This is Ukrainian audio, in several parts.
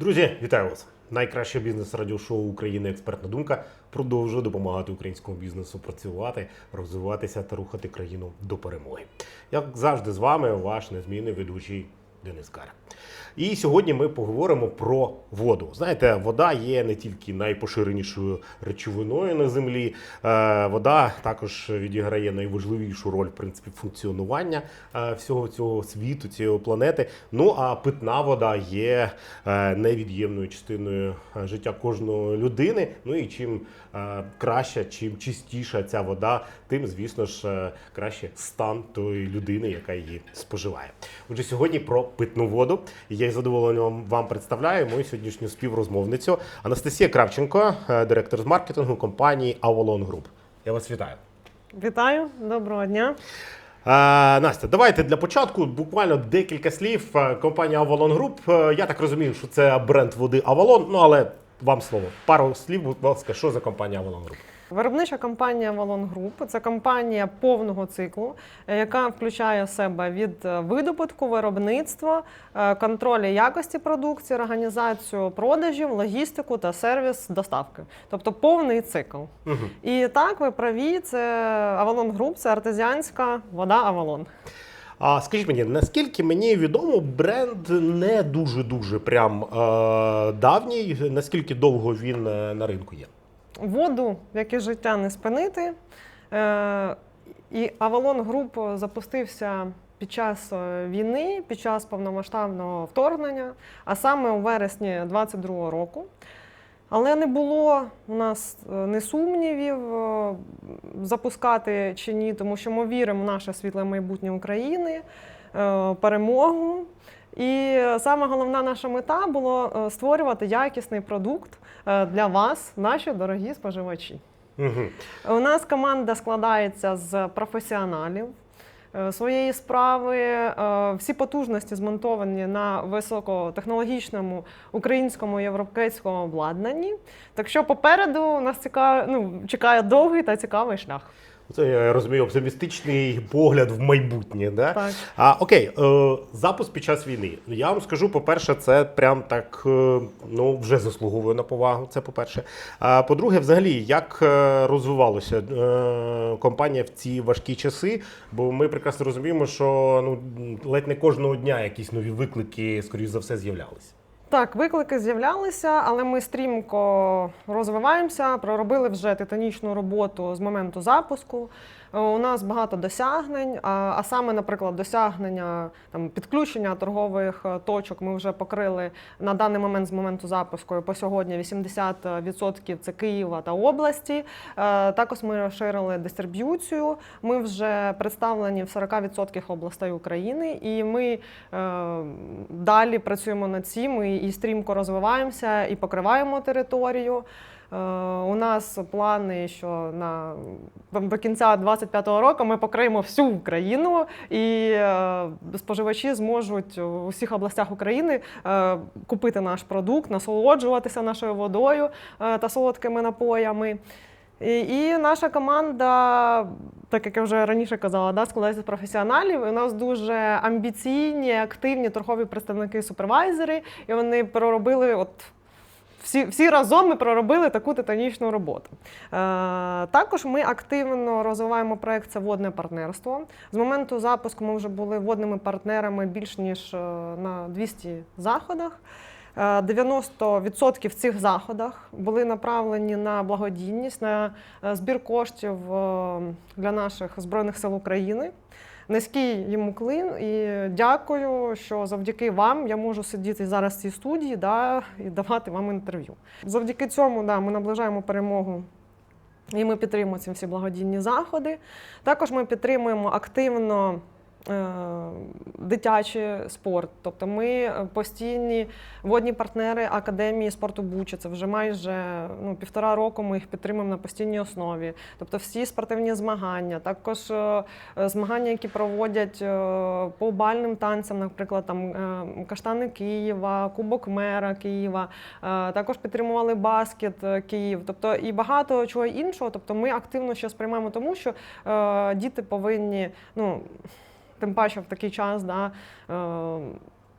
Друзі, вітаю вас! Найкраще бізнес радіошоу України Експертна думка продовжує допомагати українському бізнесу працювати, розвиватися та рухати країну до перемоги. Як завжди, з вами ваш незмінний ведучий Денис Каря. І сьогодні ми поговоримо про воду. Знаєте, вода є не тільки найпоширенішою речовиною на землі. Е, Вода також відіграє найважливішу роль в принципі функціонування е, всього цього світу, цієї планети. Ну а питна вода є е, невід'ємною частиною життя кожної людини. Ну і чим краща, чим чистіша ця вода, тим, звісно ж, краще стан тої людини, яка її споживає. Отже, сьогодні про питну воду. Я із задоволенням вам представляю мою сьогоднішню співрозмовницю Анастасія Кравченко, е, директор з маркетингу компанії Avalon Group. Я вас вітаю. Вітаю, доброго дня. Е, Настя, давайте для початку буквально декілька слів. Е, Компанія Avalon Group. Я так розумію, що це бренд води Avalon, ну але вам слово. Пару слів, будь ласка, що за компанія Avalon Group? Виробнича компанія Валон Груп це компанія повного циклу, е, яка включає в себе від е, видобутку, виробництва, е, контролю якості продукції, організацію продажів, логістику та сервіс доставки. Тобто повний цикл. Угу. І так, ви праві, це Авалон Груп, це артезіанська вода Авалон. А скажіть мені, наскільки мені відомо, бренд не дуже дуже прям е, давній. Наскільки довго він на ринку є? Воду, як і життя, не спинити. Е, і Авалон Груп запустився під час е, війни, під час повномасштабного вторгнення, а саме у вересні 22-го року. Але не було у нас не сумнівів е, запускати чи ні, тому що ми віримо в наше світле майбутнє України, перемогу. І саме головна наша мета було е, створювати якісний продукт е, для вас, наші дорогі споживачі. Угу. У нас команда складається з професіоналів е, своєї справи. Е, Всі потужності змонтовані на високотехнологічному українському європейському обладнанні. Так що попереду нас цікав... ну, чекає довгий та цікавий шлях. Це я розумію, оптимістичний погляд в майбутнє. Да? Так. А окей, е, запуск під час війни. Я вам скажу, по-перше, це прям так е, ну вже заслуговує на повагу. Це по-перше. А по-друге, взагалі, як е, розвивалася е, компанія в ці важкі часи? Бо ми прекрасно розуміємо, що ну ледь не кожного дня якісь нові виклики, скоріш за все, з'являлися. Так, виклики з'являлися, але ми стрімко розвиваємося, проробили вже титанічну роботу з моменту запуску. Е, У нас багато досягнень, а, саме, наприклад, досягнення там підключення торгових е, точок ми вже покрили на даний момент з моменту запуску по сьогодні 80% це Києва та області. Е, Також ми розширили дистриб'юцію. Ми вже представлені в 40% областей України, і ми далі працюємо над цим і, стрімко розвиваємося і покриваємо територію. Е, У нас плани, що на до кінця 2025 року ми покриємо всю Україну, і е, споживачі зможуть у всіх областях України е, купити наш продукт, насолоджуватися нашою водою та солодкими напоями. І, і наша команда, так як я вже раніше казала, да, складається з професіоналів. І у нас дуже амбіційні, активні торгові представники супервайзери, і вони проробили от. Всі, всі разом ми проробили таку титанічну роботу. Е, також ми активно розвиваємо проект це водне партнерство. З моменту запуску ми вже були водними партнерами більш ніж е, на 200 заходах. Е, 90% в цих заходах були направлені на благодійність, на е, збір коштів е, для наших збройних сил України. Низький йому клин і дякую, що завдяки вам я можу сидіти зараз в цій студії да, і давати вам інтерв'ю. Завдяки цьому да, ми наближаємо перемогу і ми підтримуємо ці всі благодійні заходи. Також ми підтримуємо активно. Е, Дитячий спорт, тобто ми е, постійні водні партнери академії спорту Буча. Це вже майже ну, півтора року. Ми їх підтримуємо на постійній основі. Тобто, всі спортивні змагання, також е, змагання, які проводять по бальним танцям, наприклад, там Каштани Києва, Кубок Мера Києва. Також підтримували баскет Київ, тобто і багато чого іншого. Тобто, ми активно ще сприймаємо, тому що діти повинні, ну тим паче в такий час, да, е,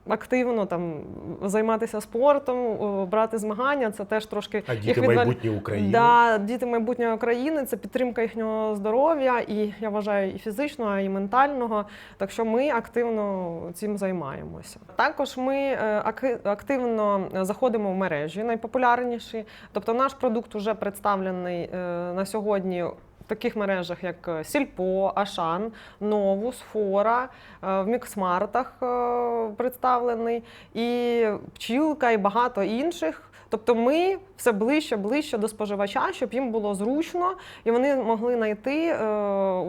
активно там займатися спортом, брати змагання. Це теж трошки А діти відволі- майбутнє України. Да, діти майбутньої України це підтримка їхнього здоров'я, і я вважаю, і фізичного, і ментального. Так що ми активно цим займаємося. Також ми е, активно заходимо в мережі найпопулярніші. Тобто, наш продукт вже представлений е, на сьогодні. Таких мережах, як е, Сільпо, Ашан, Новус, Фора, е, в Міксмартах е, представлений, і Пчілка, і багато інших. Тобто ми все ближче, ближче до споживача, щоб їм було зручно, і вони могли знайти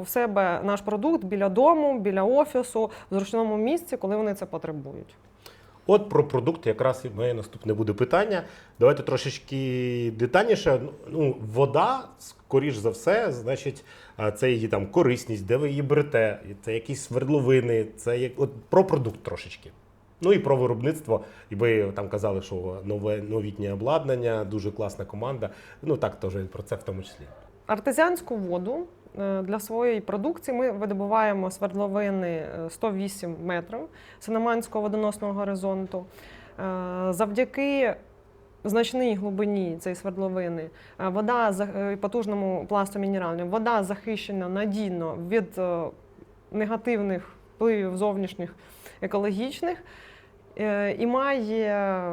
у себе наш продукт біля дому, біля офісу, в зручному місці, коли вони це потребують. От про продукт якраз і моє наступне буде питання. Давайте трошечки детальніше. Ну, вода, скоріш за все, значить, це її там корисність, де ви її берете, це якісь свердловини, це як от про продукт трошечки. Ну і про виробництво. І ви там казали, що нове новітнє обладнання, дуже класна команда. Ну так теж про це в тому числі. Артезіанську воду для своєї продукції ми видобуваємо свердловини е, 108 метрів Синаманського водоносного горизонту. Е, Завдяки значній глибині цієї свердловини е, вода е, потужному пласту мінеральним, вода захищена надійно від е, негативних впливів зовнішніх екологічних е, і має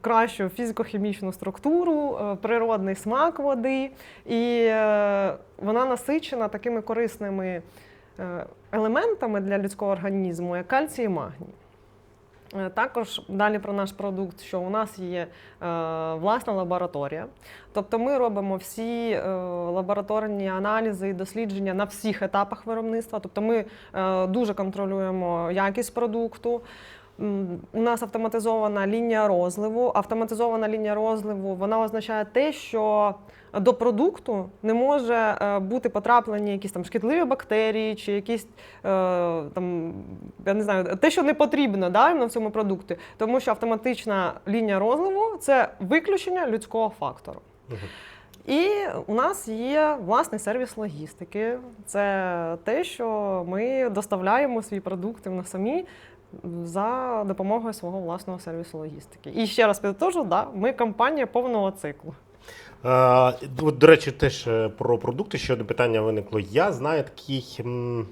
кращу фізико-хімічну структуру, е, природний смак води, і е, вона насичена такими корисними е, елементами для людського організму, як кальцій і магній. Також далі про наш продукт, що у нас є власна лабораторія. Тобто ми робимо всі лабораторні аналізи і дослідження на всіх етапах виробництва. Тобто ми дуже контролюємо якість продукту. У нас автоматизована лінія розливу. Автоматизована лінія розливу вона означає те, що до продукту не може е, бути потраплені якісь там шкідливі бактерії чи якісь е, там, я не знаю, те, що не потрібно да, в цьому продукті. Тому що автоматична лінія розливу це виключення людського фактору. І у нас є власний сервіс логістики. Це те, що ми доставляємо свій продукт на самі за допомогою свого власного сервісу логістики. І ще раз підтожу, да, ми компанія повного циклу. Е, до речі, теж е, про продукти ще одне питання виникло. Я знаю такий, м,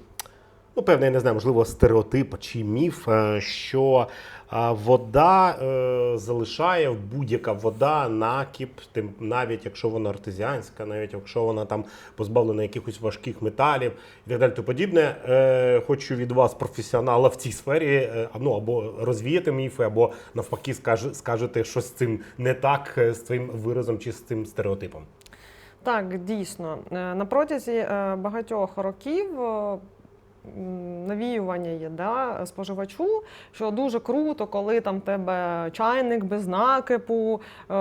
ну, певний, я не знаю, можливо, стереотип чи міф, е, що е, вода е, залишає будь-яка вода накіп, тим, навіть якщо вона артезіанська, навіть якщо вона там позбавлена якихось важких металів і так далі. То подібне. Хочу від вас, професіонала в цій сфері, ну або розвіяти міфи, або навпаки, скажете, що з цим не так з цим виразом чи з цим стереотипом. Так, дійсно. На протязі багатьох років навіювання є да, споживачу, що дуже круто, коли там тебе чайник без накипу, е,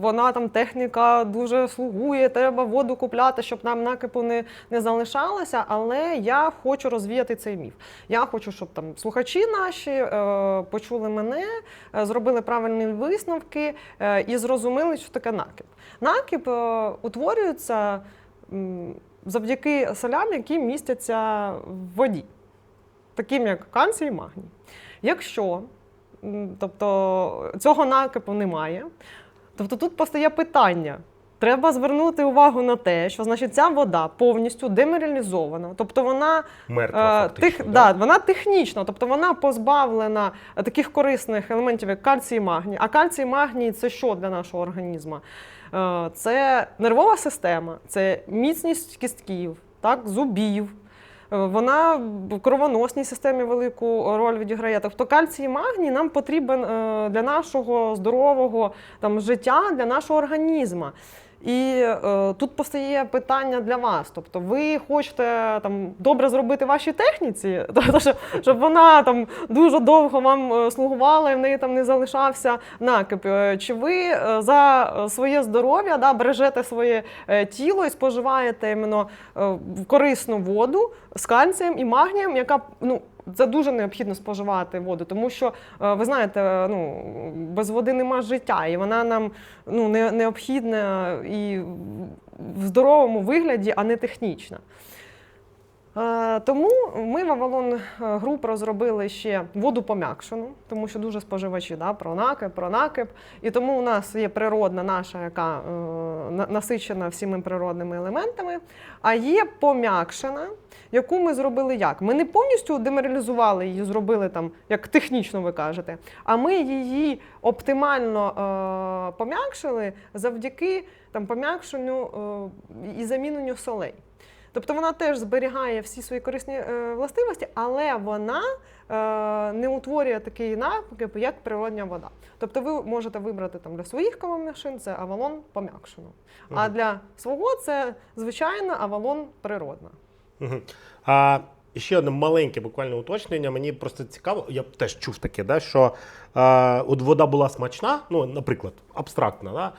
вона там техніка дуже слугує, треба воду купляти, щоб нам накипу не, не залишалося. Але я хочу розвіяти цей міф. Я хочу, щоб там слухачі наші е, почули мене, е, зробили правильні висновки і зрозуміли, що таке накип. Накип утворюється завдяки солям, які містяться в воді, таким як кальцій і магній. Якщо тобто, цього накипу немає, тобто тут постає питання. Треба звернути увагу на те, що значить ця вода повністю демералізована, тобто вона Мертва Е, фактично. Тих, да? да, вона технічна, тобто вона позбавлена таких корисних елементів, як кальцій і магній. А кальцій і магній це що для нашого організму? Е, Це нервова система, це міцність кістків, так, зубів. Е, Вона в кровоносній системі велику роль відіграє. Тобто кальцій і магній нам потрібен е, для нашого здорового там, життя, для нашого організму. І е, тут постає питання для вас. Тобто, ви хочете там добре зробити вашій техніці, тобто, щоб, вона там дуже довго вам е, слугувала і в неї там не залишався накип. Е, Чи ви е, за своє здоров'я да, бережете своє тіло і споживаєте іменно корисну воду з кальцієм і магнієм, яка ну. Це дуже необхідно споживати воду, тому що е, ви знаєте, е, ну без води нема життя, і вона нам ну не, необхідна і в здоровому вигляді, а не технічна. Е, Тому ми в Avalon Group розробили ще воду пом'якшену, тому що дуже споживачі да, про накип, про накип. І тому у нас є природна наша, яка е, насичена всіми природними елементами, а є пом'якшена, яку ми зробили як? Ми не повністю демералізували її, зробили там, як технічно ви кажете, а ми її оптимально е, пом'якшили завдяки там, пом'якшенню е, і заміненню солей. Тобто вона теж зберігає всі свої корисні е, властивості, але вона е, не утворює такий напрямок, як природня вода. Тобто ви можете вибрати там для своїх кавомашин це авалон пом'якшену. А для свого це звичайна авалон природна. Мгм. А ще одне маленьке буквально уточнення. Мені просто цікаво, я б теж чув таке, да, що е, от вода була смачна, ну, наприклад, абстрактна, да,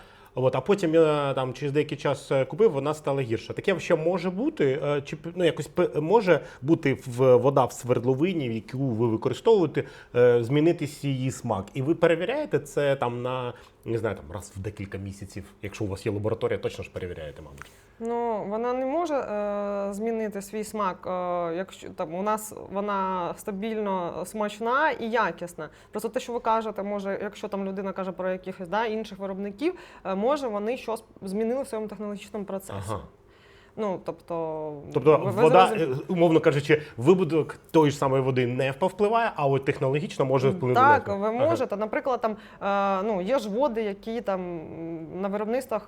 от, а потім я там через деякий час е, купив, вона стала гірша. Таке ще може бути, е, чи ну, якось може бути в вода в свердловині, яку ви використовуєте, е, змінитись її смак. І ви перевіряєте це там на не знаю, там раз в декілька місяців. Якщо у вас є лабораторія, точно ж перевіряєте, мабуть. Ну, вона не може е, змінити свій смак, е, якщо там у нас вона стабільно смачна і якісна. Просто те, що ви кажете, може, якщо там людина каже про якихось да, інших виробників, е, може вони щось змінили в своєму технологічному процесі. Ага. Ну, тобто, Тобто ви- ви вода, зрозумі- е, умовно кажучи, вибудок тої ж самої води не впливає, а от технологічно може вплинути. Так, ви Ага. можете. Наприклад, там е, ну є ж води, які там на виробництвах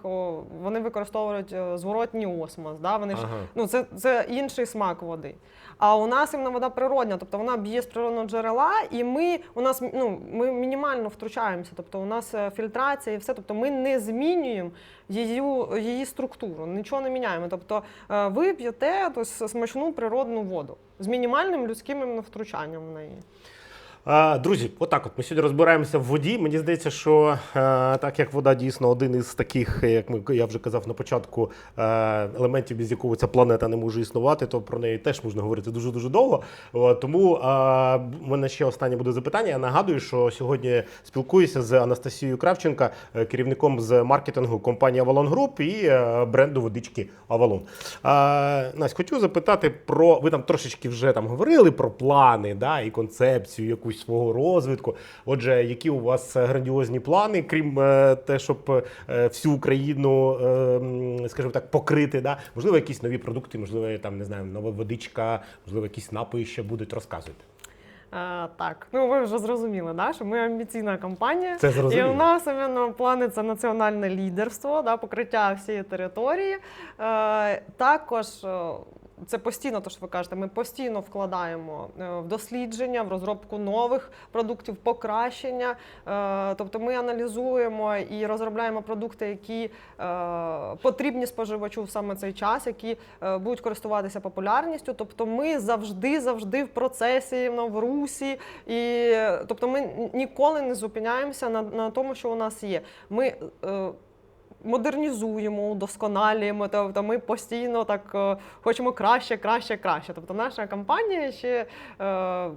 вони використовують е, зворотній осмос. Да? Вони ж ну це, це інший смак води. А у нас іменно вода природня, тобто вона б'є з природного джерела, і ми у нас ну ми мінімально втручаємося. Тобто у нас фільтрація і все. Тобто ми не змінюємо її, її структуру, нічого не міняємо. Тобто е, ви п'єте смачну природну воду з мінімальним людським втручанням в неї. Друзі, отак от ми сьогодні розбираємося в воді. Мені здається, що е, так як вода дійсно один із таких, як ми я вже казав на початку, е, елементів, без якого ця планета не може існувати, то про неї теж можна говорити дуже дуже довго. Тому е, в мене ще останнє буде запитання. Я нагадую, що сьогодні спілкуюся з Анастасією Кравченка, керівником з маркетингу компанії Avalon Group і бренду водички Avalon. Настя, хотів запитати про ви там трошечки вже там говорили про плани, да, і концепцію якусь свого розвитку. Отже, які у вас е, грандіозні плани, крім е, те, щоб е, всю Україну, скажімо так, покрити? Да? Можливо, якісь нові продукти, можливо, там не знаю, нова водичка, можливо, якісь напої ще будуть розказувати. Е, так, ну ви вже зрозуміли, да, що ми амбіційна компанія. Це І у нас іменно плани це національне лідерство, да, покриття всієї території. Е, також це постійно, то що ви кажете, ми постійно вкладаємо е, в дослідження, в розробку нових продуктів, покращення. Е, тобто ми аналізуємо і розробляємо продукти, які е, потрібні споживачу в саме цей час, які будуть користуватися популярністю. Тобто ми завжди, завжди в процесі, ну, в русі. І, тобто ми ніколи не зупиняємося на, на тому, що у нас є. Ми модернізуємо, удосконалюємо, тобто ми постійно так е, хочемо краще, краще, краще. Тобто наша компанія ще е,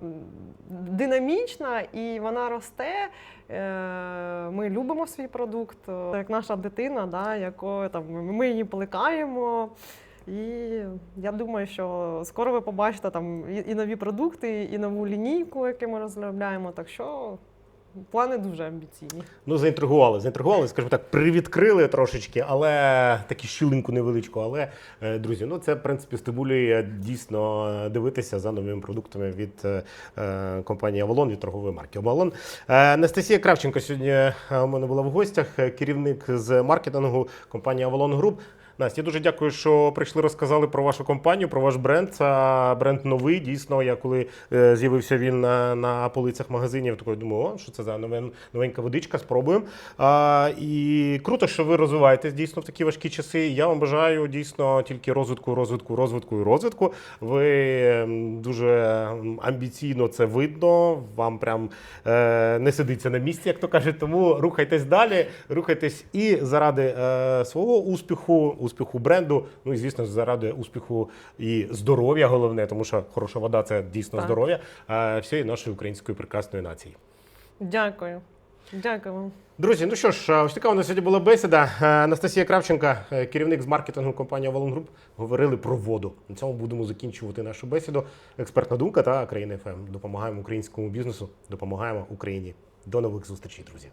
динамічна і вона росте. Е, Ми любимо свій продукт, е, як наша дитина, да, якою там ми її плекаємо. І я думаю, що скоро ви побачите там і нові продукти, і нову лінійку, яку ми розробляємо. Так що плани дуже амбіційні. Ну, заінтригували, заінтригували, скажімо так, привідкрили трошечки, але таку щілинку невеличку. Але, е, друзі, ну це в принципі стимулює дійсно дивитися за новими продуктами від е, е, компанії Avalon, від торгової марки. Е, Анастасія Кравченко сьогодні у мене була в гостях, керівник з маркетингу компанії Avalon Group. Настя, дуже дякую, що прийшли, розказали про вашу компанію, про ваш бренд. Це бренд новий. Дійсно, я коли е, з'явився він на, на полицях магазинів, такий думаю, о, що це за новин, новенька водичка, спробуємо. І круто, що ви розвиваєтесь дійсно в такі важкі часи. Я вам бажаю дійсно тільки розвитку, розвитку, розвитку і розвитку. Ви дуже амбіційно це видно. Вам прям е, не сидиться на місці, як то кажуть. Тому рухайтесь далі, рухайтесь і заради е, свого успіху, успіху бренду. Ну і звісно, заради успіху і здоров'я, головне, тому що хороша вода це дійсно Так. здоров'я всієї нашої української прекрасної нації. Дякую. Дякую вам. Друзі, ну що ж, ось така у нас сьогодні була бесіда. Анастасія Кравченка, е, керівник з маркетингу компанії Avalon Group, говорили про воду. На цьому будемо закінчувати нашу бесіду. Експертна думка та країна ФМ. Допомагаємо українському бізнесу, допомагаємо Україні. До нових зустрічей, друзі.